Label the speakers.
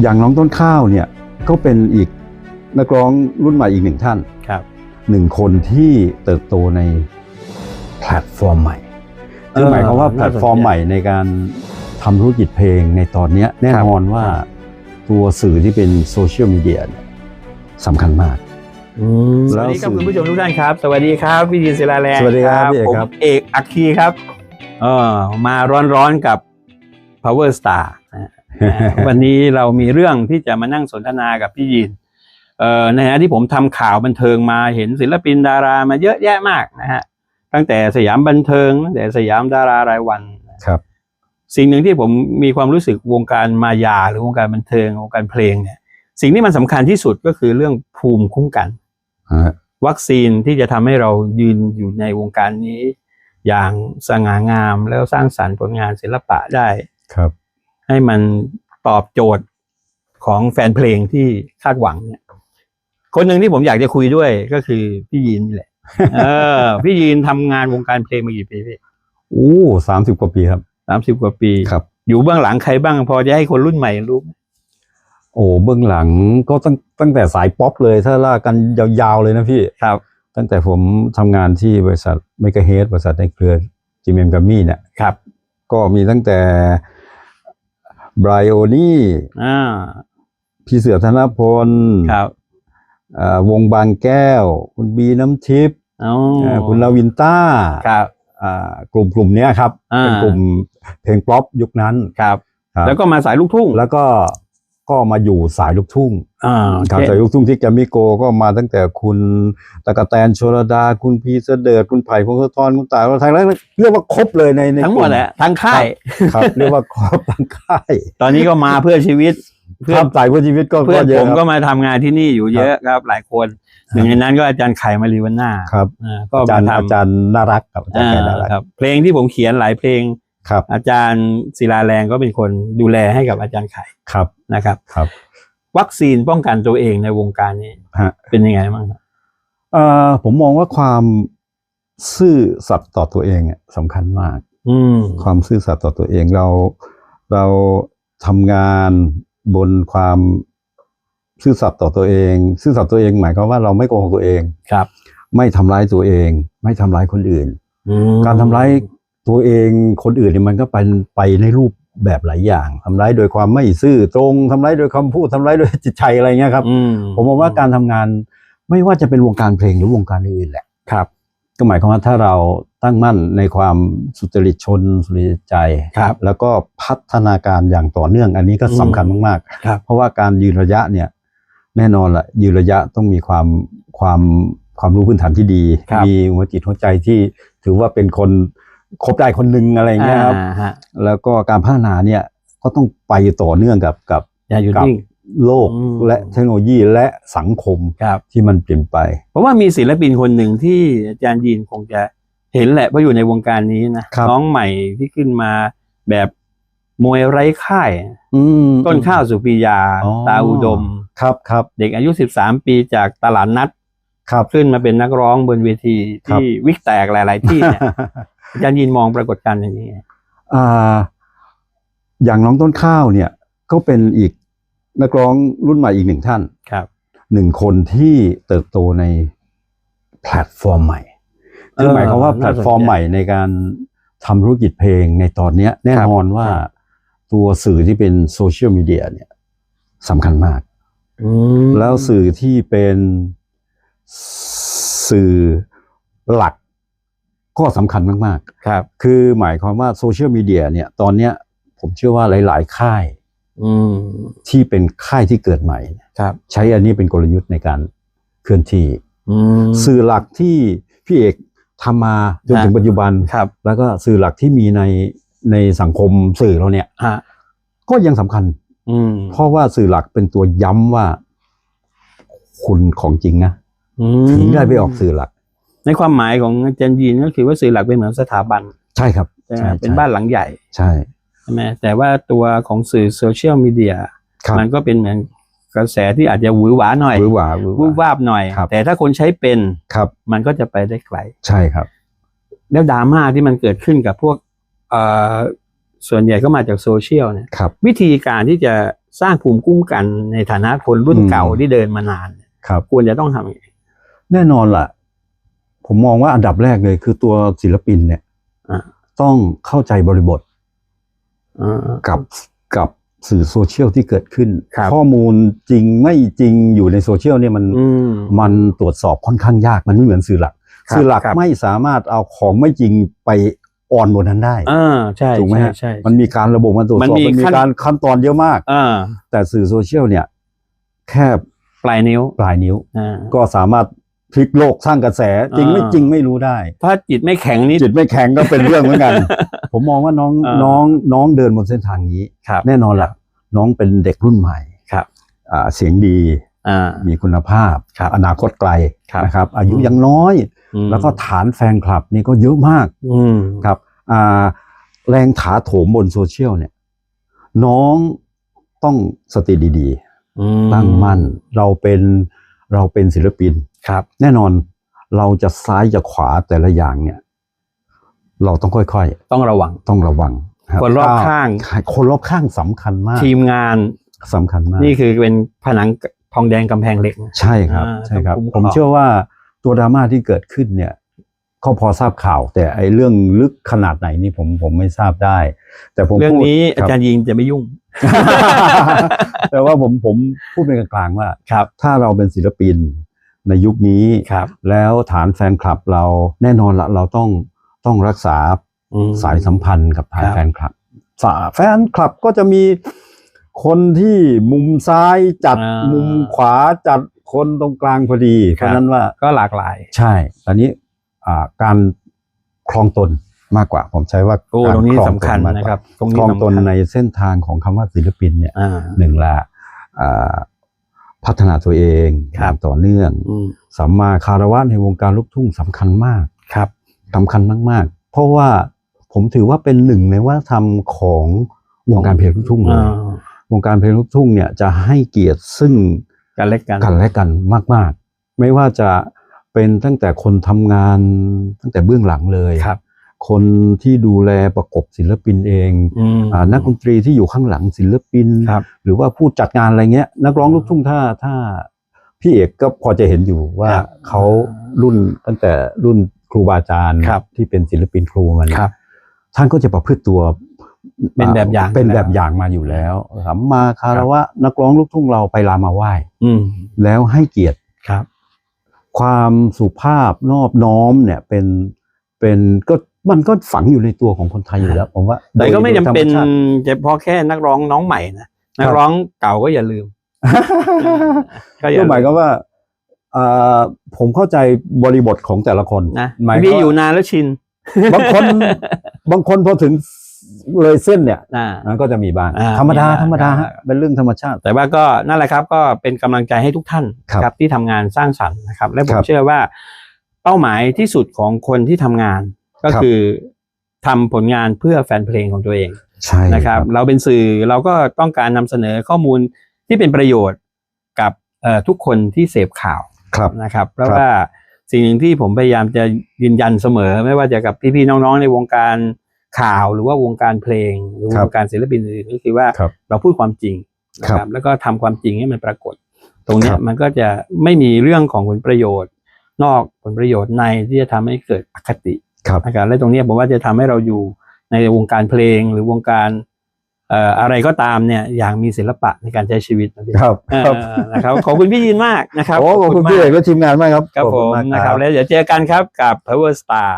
Speaker 1: อย่างน้องต้นข้าวเนี่ยก็เป็นอีกนักร้องรุ่นใหม่อีกหนึ่งท่าน
Speaker 2: ครับ
Speaker 1: หนึ่งคนที่เติบโตในแพลตฟอร์มใหม่คือหมายความว่าแพลตฟอร์มใหม่ในการทำธุรกิจเพลงในตอนเนี้ยแน่นอนว่าตัวสื่อที่เป็นโซเชียลมีเดียเนี่ยสำคัญมาก
Speaker 2: ส
Speaker 1: แล้ว
Speaker 2: วัสดีครับ
Speaker 1: สื่อ
Speaker 2: คุณผู้ชมทุกท่านครับ สวัสดีครับพี่ยินศิลาแรง
Speaker 1: สวัสดีครับพี่เอก
Speaker 2: ผม
Speaker 1: ครับ
Speaker 2: เอกอัคคีครับเออมาร้อนๆกับ Power Star นะฮะ วันนี้เรามีเรื่องที่จะมานั่งสนทนากับพี่ยินเอ่อในฐานะที่ผมทำข่าวบันเทิงมาเห็นศิลปินดารามาเยอะแยะมากนะฮะตั้งแต่สยามบันเทิงตั้งแต่สยามดารารายวัน
Speaker 1: ครับ
Speaker 2: สิ่งหนึ่งที่ผมมีความรู้สึกวงการมายาหรือวงการบันเทิงวงการเพลงเนี่ย สิ่งที่มันสำคัญที่สุดก็คือเรื่องภูมิคุ้มกัน
Speaker 1: ฮะ
Speaker 2: วัคซีนที่จะทำให้เรายืนอยู่ในวงการนี้ อย่างสง่างามแล้วสร้างสรรค์ผลงานศิลปะได้
Speaker 1: ครับ
Speaker 2: ให้มันตอบโจทย์ของแฟนเพลงที่คาดหวังเนี่ย คนหนึ่งที่ผมอยากจะคุยด้วยก็คือพี่ยีนนี่แหละ เออ พี่ยีนทำงานวงการเพลงมากี่ปีพี่
Speaker 1: โอ้สามสิบกว่าปีครับ
Speaker 2: สามสิบกว่าปี
Speaker 1: ครับ
Speaker 2: อยู่เบื้องหลังใครบ้างพอจะให้คนรุ่นใหม่รู้ไหม
Speaker 1: โอ้เบื้องหลังก็ตั้งตั้งแต่สายป๊อปเลยถ้าล่ากันยาวๆเลยนะพี่
Speaker 2: ครับ
Speaker 1: ตั้งแต่ผมทำงานที่บริษัทเมกะเฮดบริษัทในเครือจิมเอ็มกัมมี่เนี่ย
Speaker 2: ครับ
Speaker 1: ก็มีตั้งแต่ ไบรโอนี่
Speaker 2: อ่า
Speaker 1: พี่เสือธนพล
Speaker 2: ครับ
Speaker 1: เอ่อวงบางแก้ว คุณบีน้ำทิพย์
Speaker 2: อ๋อ
Speaker 1: เอ่อคุณลาวินต้า
Speaker 2: ครับ
Speaker 1: อ่ากลุ่มกลุ่มเนี้ยครับ
Speaker 2: อ่า
Speaker 1: เป็นกลุ่มเพลงป๊อปยุคนั้น
Speaker 2: ครับ
Speaker 1: ครับ
Speaker 2: แล้วก็มาสายลูกทุ่ง
Speaker 1: แล้วก็ ก็มาอยู่สายลูกทุ่ง
Speaker 2: อ่า
Speaker 1: ครับ
Speaker 2: เช่น
Speaker 1: สายลูกทุ่งที่แกรมมิโกก็มาตั้งแต่คุณตะกะแตนโชลดา คุณพีเสดิร์ดคุณไผ่พงศธรคุณตายไทยแล้วเรียกว่าครบเลยในใน
Speaker 2: ทั้งหมดแหละทั้งค่าย
Speaker 1: ครับเรียกว่าครบทั้งค่าย
Speaker 2: ตอนนี้ก็มาเพื่อชีวิตเพื่อน
Speaker 1: ทำสายเพื่อชีวิตก็
Speaker 2: เพื่อน
Speaker 1: เย
Speaker 2: ผ
Speaker 1: อะ
Speaker 2: ม
Speaker 1: ครับ
Speaker 2: ก็มาทำงานที่นี่อยู่เยอะครับหลายคนหนึ่งในนั้นก็อาจารย์ไข่มารีวันหน้า
Speaker 1: ครับ
Speaker 2: อ่าก็
Speaker 1: อาจารย์
Speaker 2: มา
Speaker 1: อา
Speaker 2: ทำ
Speaker 1: จารย์น่ารักครับอาจารย์แกน่ารัก
Speaker 2: ครับเพลงที่ผมเขียนหลายเพลง
Speaker 1: ครับ
Speaker 2: อาจารย์ศิลาแรงก็เป็นคนดูแลให้กับอาจารย์ไข่
Speaker 1: ครับ
Speaker 2: นะครับ
Speaker 1: ครับ
Speaker 2: วัคซีนป้องกันตัวเองในวงการนี้
Speaker 1: ฮะ
Speaker 2: เป็นยังไงบ้างครับ
Speaker 1: เอ่อผมมองว่าความซื่อสัตย์ต่อตัวเองอะสำคัญมาก
Speaker 2: อืม
Speaker 1: ความซื่อสัตย์ต่อตัวเองเราเราทำงานบนความซื่อสัตย์ต่อตัวเอง ซื่อสัตย์ตัวเองหมายความว่าเราไม่โกหกตัวเอง
Speaker 2: ครับ
Speaker 1: ไม่ทำร้ายตัวเอง ไม่ทำร้ายคนอื่น
Speaker 2: อืม
Speaker 1: การทำร้าย ตัวเองคนอื่นเนี่ยมันก็ไปไปในรูปแบบหลายอย่างทำร้ายโดยความไม่ซื่อตรงทำร้ายโดยคำพูดทำร้ายโดยจิตใจอะไรเงี้ยครับ
Speaker 2: อืม
Speaker 1: ผมมองว่าการทำงานไม่ว่าจะเป็นวงการเพลงหรือวงการอื่นๆแหละ
Speaker 2: ครับ
Speaker 1: ก็หมายความว่าถ้าเราตั้งมั่นในความสุจริตชนสุจริตใจ
Speaker 2: ครับ
Speaker 1: แล้วก็พัฒนาการอย่างต่อเนื่อง อันนี้ก็สำคัญมาก
Speaker 2: ครับ
Speaker 1: ๆเพราะว่าการยืนระยะเนี่ย แน่นอนละยืนระยะต้องมีความความความรู้พื้นฐานที่ดี
Speaker 2: ครับ
Speaker 1: มีหัวจิตหัวใจที่ถือว่าเป็นคน ครบได้คนหนึ่งอะไรเงี้ยครับ
Speaker 2: อ่าฮะ
Speaker 1: แล้วก็การพัฒนาเนี่ยก็ต้องไปต่อเนื่องกับกับ
Speaker 2: อย่าหยุด
Speaker 1: กับ
Speaker 2: นิ่ง
Speaker 1: โลก
Speaker 2: อืม
Speaker 1: และเทคโนโลยีและสังคม
Speaker 2: ครับ
Speaker 1: ที่มันเปลี่ยนไป
Speaker 2: เพราะว่ามีศิลปินคนหนึ่งที่อาจารย์ยีนคงจะเห็นแหละเพราะอยู่ในวงการนี้นะครับน้องใหม่ที่ขึ้นมาแบบมวยไร้ค่าย
Speaker 1: อืม
Speaker 2: ต้นข้าวสุปิยา
Speaker 1: อ๋อ
Speaker 2: ตาอุดม
Speaker 1: ครับครับ
Speaker 2: เด็กอายุ 13 ปีจากตลาดนัด
Speaker 1: ครับ
Speaker 2: ขึ้นมาเป็นนักร้องบนเวที
Speaker 1: ครับ
Speaker 2: ที่วิกแตกหลาย ๆ ที่เนี่ย อาจารย์ยีนมองปรากฏการณ์อย่างนี้ไง
Speaker 1: อ่าอย่างน้องต้นข้าวเนี่ยก็เป็นอีกนักร้องรุ่นใหม่อีกหนึ่งท่าน
Speaker 2: ครับ
Speaker 1: หนึ่งคนที่เติบโตในแพลตฟอร์มใหม่คือหมายความว่าแพลตฟอร์มใหม่ในการทำธุรกิจเพลงในตอนเนี้ยแน่นอนว่าตัวสื่อที่เป็นโซเชียลมีเดียเนี่ยสำคัญมากแล้วสื่อที่เป็นสื่อหลัก ก็สำคัญมาก
Speaker 2: ครับ
Speaker 1: ๆคือหมายความว่าโซเชียลมีเดียเนี่ยตอนเนี้ยผมเชื่อว่าหลาย ๆ ค่าย
Speaker 2: อืม
Speaker 1: ที่เป็นค่ายที่เกิดใหม่
Speaker 2: ครับ
Speaker 1: ใช้อันนี้เป็นกลยุทธ์ในการเคลื่อนที่
Speaker 2: อืม
Speaker 1: สื่อหลักที่พี่เอกทำมาจนถึง
Speaker 2: ฮะ
Speaker 1: ปัจจุบัน
Speaker 2: ครับ
Speaker 1: แล้วก็สื่อหลักที่มีในในสังคมสื่อเราเนี่ย
Speaker 2: ฮะ
Speaker 1: ก็ยังสำคัญ
Speaker 2: อืม
Speaker 1: เพราะว่าสื่อหลักเป็นตัวย้ำว่า คุณของจริงนะ
Speaker 2: อืม
Speaker 1: ถึงได้ไปออกสื่อหลัก
Speaker 2: ในความหมายของอาจารย์ยีนก็คือว่าสื่อหลักเป็นเหมือนสถาบัน
Speaker 1: ใช่ครับ
Speaker 2: ใช่ไหม
Speaker 1: ใช่
Speaker 2: เป็นบ้านหลังใหญ่
Speaker 1: ใช่
Speaker 2: ใช่ไหมแต่ว่าตัวของสื่อโซเชียลมีเดีย
Speaker 1: ครับ
Speaker 2: มันก็เป็นเหมือนกระแสที่อาจจะหวือหวาหน่อย
Speaker 1: หรือว่าหรือ
Speaker 2: วูบ
Speaker 1: ว่า
Speaker 2: วาบหน่อย
Speaker 1: ครับ
Speaker 2: แต่ถ้าคนใช้เป็น
Speaker 1: ครับ
Speaker 2: มันก็จะไปได้ไกล
Speaker 1: ใช่ครับ
Speaker 2: แล้วดราม่าที่มันเกิดขึ้นกับพวกเอ่อส่วนใหญ่ก็มาจากโซเชียลเนี่ย
Speaker 1: ครับ
Speaker 2: วิธีการที่จะสร้างภูมิคุ้มกันในฐานะคนรุ่น
Speaker 1: อืม
Speaker 2: เก่าที่เดินมานานเนี่ย
Speaker 1: ครับ
Speaker 2: ควรจะต้องทำยังไง
Speaker 1: แน่นอนล่ะ ผมมองว่าอันดับแรกเลย คือตัวศิลปินเนี่ย
Speaker 2: อะ
Speaker 1: ต้องเข้าใจบริบท
Speaker 2: อ่า
Speaker 1: กับกับสื่อโซเชียลที่เกิดขึ้น
Speaker 2: ครับ
Speaker 1: ข้อมูลจริงไม่จริงอยู่ในโซเชียลเนี่ยมัน
Speaker 2: อืม
Speaker 1: มันตรวจสอบค่อนข้างยากมันไม่เหมือนสื่อหลัก
Speaker 2: ครับ
Speaker 1: สื่อหลัก
Speaker 2: ครับ
Speaker 1: ไม่สามารถเอาของไม่จริงไปออนบนนั้นได้
Speaker 2: อ่าใช่
Speaker 1: ถูกไหม
Speaker 2: ใช่
Speaker 1: ฮะ
Speaker 2: ใช่
Speaker 1: มันมีการระบบมาตรวจ
Speaker 2: มัน
Speaker 1: สอบ
Speaker 2: มี
Speaker 1: มันมี
Speaker 2: ขั้น
Speaker 1: การขั้นตอนเยอะมาก
Speaker 2: อ่า
Speaker 1: แต่สื่อโซเชียลเนี่ย แค่
Speaker 2: ปลายนิ้ว
Speaker 1: ปลายนิ้ว
Speaker 2: อ่า
Speaker 1: ก็สามารถ พลิกโลกสร้างกระแสจริงไม่
Speaker 2: อ่า
Speaker 1: จริงไม่รู้ได้
Speaker 2: ถ้าจิตไม่แข็งนี่
Speaker 1: จิตไม่แข็งก็เป็นเรื่องเหมือนกัน ผมมองว่าน้อง
Speaker 2: อ่า
Speaker 1: น้องน้องเดินบนเส้นทางนี้
Speaker 2: ครับ
Speaker 1: แน่นอนล่ะน้องเป็นเด็กรุ่นใหม่
Speaker 2: ครับ
Speaker 1: อ่าเสียงดี
Speaker 2: อ่า
Speaker 1: มีคุณภาพ
Speaker 2: ครับ
Speaker 1: อนาคตไกล
Speaker 2: ครับ
Speaker 1: นะครับ อายุ
Speaker 2: อืม
Speaker 1: ยังน้อย
Speaker 2: อืม
Speaker 1: แล้วก็ฐานแฟนคลับนี่ก็เยอะมาก
Speaker 2: อืม
Speaker 1: ครับอ่าแรงถาโถมบนโซเชียลเนี่ย น้องต้องสติดี
Speaker 2: อื
Speaker 1: ๆตั้งมั่นเราเป็นเราเป็นศิลปิน
Speaker 2: ครับ
Speaker 1: แน่นอนเราจะซ้ายจะขวาแต่ละอย่างเนี่ย เราต้องค่อย
Speaker 2: ต้องระวัง
Speaker 1: ๆต้องระวังบ
Speaker 2: คนรอบข้าง
Speaker 1: ถ้คนรอบข้างสำคัญมาก
Speaker 2: ทีมงาน
Speaker 1: สำคัญมาก
Speaker 2: นี่คือเป็นผนังทองแดงกำแพงเหล็กนะ
Speaker 1: ใช่ครับ
Speaker 2: อ่า
Speaker 1: ใช่ครับ
Speaker 2: ต้องคุ้มคร
Speaker 1: ผ
Speaker 2: อง
Speaker 1: มเชื่อว่าตัวดราม่าที่เกิดขึ้นเนี่ยก็พอทราบข่าว แต่ไอ้เรื่องลึกขนาดไหนนี่ผมผมไม่ทราบได้ แต่ผม
Speaker 2: เรื่อง
Speaker 1: พูด
Speaker 2: นี้
Speaker 1: ค
Speaker 2: อา
Speaker 1: บ
Speaker 2: จารย์ยิงจะไม่ยุ่ง
Speaker 1: แต่ว่าผมผมพูดเป็นกลางๆว่า
Speaker 2: ครับ
Speaker 1: ถ้าเราเป็นศิลปิน ในยุคนี้
Speaker 2: ครับ
Speaker 1: แล้วฐานแฟนคลับเราแน่นอนละเราต้องต้องรักษา
Speaker 2: อืม
Speaker 1: สายสัมพันธ์กับฐาน
Speaker 2: ครับ
Speaker 1: แฟนคลับสาแฟนคลับก็จะมีคนที่มุมซ้ายจัด
Speaker 2: อ่ามุ
Speaker 1: มุมขวาจัดคนตรงกลางพอดี เพ
Speaker 2: ครับ
Speaker 1: ราะฉะนั้นว่า
Speaker 2: ก็หลากหลาย
Speaker 1: ใช่ตอนนี้อ่าการคลองตนมากกว่า ผมใช้ว่า
Speaker 2: โอ้
Speaker 1: กา
Speaker 2: ตรงนี้
Speaker 1: ลอ
Speaker 2: สำคัญ
Speaker 1: มากกว่า
Speaker 2: นะครับ ตรง
Speaker 1: ค
Speaker 2: นี้
Speaker 1: ลองตน
Speaker 2: สำคัญ
Speaker 1: ในเส้นทางของคำว่าศิลปินเนี่ย
Speaker 2: อ่า
Speaker 1: หนึ่งละอ่า พัฒนาตัวเอง
Speaker 2: ครับ
Speaker 1: อย่างต่อเนื่อง
Speaker 2: อืม
Speaker 1: สัมมาคารวะในวงการลูกทุ่งสำคัญมาก
Speaker 2: ครับ
Speaker 1: สำคัญมากๆ เพราะว่าผมถือว่าเป็นหนึ่งในวัฒนธรรมของวงการเพลงลูกทุ่งเล
Speaker 2: อ่าย
Speaker 1: วงการเพลงลูกทุ่งเนี่ยจะให้เกียรติซึ่ง
Speaker 2: กันเล็กกัน
Speaker 1: กันและกันมาก ๆ ไม่ว่าจะเป็นตั้งแต่คนทำงานตั้งแต่เบื้องหลังเลย
Speaker 2: ครับ
Speaker 1: คนที่ดูแลประกบศิลปินเอง
Speaker 2: อืม
Speaker 1: อ่านักดนตรีที่อยู่ข้างหลังศิลปิน
Speaker 2: ครับ
Speaker 1: หรือว่าผู้จัดงานอะไรเงี้ย นักร้องลูกทุ่งถ้าถ้าพี่เอกก็พอจะเห็นอยู่ว่า
Speaker 2: ครับ
Speaker 1: เขารุ่นตั้งแต่รุ่นครูบาอาจารย์
Speaker 2: ครับ
Speaker 1: ที่เป็นศิลปินครูมาเนี่ย
Speaker 2: ครับ
Speaker 1: ท่านก็จะประพฤติตัว
Speaker 2: เป็นแบบอย่าง
Speaker 1: เป็น
Speaker 2: อยู่แล้ว
Speaker 1: แบบอย่างมาอยู่แล้วสัมมาคารวะนักร้องลูกทุ่งเราไปลามาไหว้
Speaker 2: อืม
Speaker 1: แล้วให้เกียรติ
Speaker 2: ครับ
Speaker 1: ความสุภาพนอบน้อมเนี่ยเป็นเป็นก็ มันก็ฝังอยู่ในตัวของคนไทยอยู่แล้ว ผมว่า
Speaker 2: แต่ก็ไม่
Speaker 1: โดย
Speaker 2: จำเป็น
Speaker 1: โดยธรรมชาติ
Speaker 2: จะเพราะแค่นักร้องน้องใหม่นะนั
Speaker 1: ค
Speaker 2: ก
Speaker 1: รับ
Speaker 2: ร้องเก่าก็อย่าลืมก็อย่า
Speaker 1: ก็
Speaker 2: ลื
Speaker 1: หมายความว่าเอ่อผมเข้าใจบริบทของแต่ละคน
Speaker 2: นะ
Speaker 1: หมาย
Speaker 2: พี่
Speaker 1: ความ
Speaker 2: อยู่
Speaker 1: ว่านา
Speaker 2: นแล้วชิน
Speaker 1: บางคนบางคนพอถึงเลยเส้นเนี่ย
Speaker 2: อ่า
Speaker 1: มันก็จะมีบ้าง
Speaker 2: อ่า
Speaker 1: ธรรมดา
Speaker 2: มีบ้าง
Speaker 1: ธรรมดา
Speaker 2: ครับ
Speaker 1: ฮะเป็นเรื่องธรรมชาติ
Speaker 2: แต่ว่าก็นั่นแหละครับ ก็เป็นกำลังใจให้ทุกท่าน
Speaker 1: ครับ
Speaker 2: ที่ทำงานสร้างสรรค์นะครับ และผ
Speaker 1: ค
Speaker 2: ม
Speaker 1: รับ
Speaker 2: เชื่อว่า เป้าหมายที่สุดของคนที่ทำงาน ก็
Speaker 1: ครับ
Speaker 2: คือทำผลงานเพื่อแฟนเพลงของตัวเอง
Speaker 1: ใช่
Speaker 2: นะครับ เราเป็นสื่อเราก็ต้องการนำเสนอข้อมูลที่เป็นประโยชน์กับเอ่อทุกคนที่เสพข่าว
Speaker 1: ครับ
Speaker 2: นะครับ เพราะ
Speaker 1: ครับ
Speaker 2: ว่าสิ่งหนึ่งที่ผมพยายามจะยืนยันเสมอ ไม่ว่าจะกับพี่ๆน้องๆในวงการข่าวหรือว่าวงการเพลง หรือวงการศิลปินอื่นๆก็คือว่า
Speaker 1: ครับ
Speaker 2: เราพูดความจริงนะค
Speaker 1: ครั
Speaker 2: รับบแล้วก็ทำความจริงให้มันปรากฏ ตรงเนี้
Speaker 1: ค
Speaker 2: ย
Speaker 1: รับ
Speaker 2: มันก็จะไม่มีเรื่องของผลประโยชน์ นอกผลประโยชน์ในที่จะทำให้เกิดอคติ
Speaker 1: ครับ
Speaker 2: นะครับและตรงเนี้ยผมว่าจะทำให้เราอยู่ในวงการเพลงหรือวงการเอ่ออะไรก็ตามเนี่ยอย่างมีศิลปะในการใช้ชีวิตนะพี่
Speaker 1: ครับ
Speaker 2: เออ
Speaker 1: ครับ
Speaker 2: นะครับขอบคุณพี่ยินมากนะครับ
Speaker 1: โอ้ขอบคุณพี่เอกและทีมงานมากครับ
Speaker 2: ครับ
Speaker 1: ขอ
Speaker 2: ผม
Speaker 1: มาก
Speaker 2: นะครับแล้วเดี๋ยวเจอกันครับกับ Power Star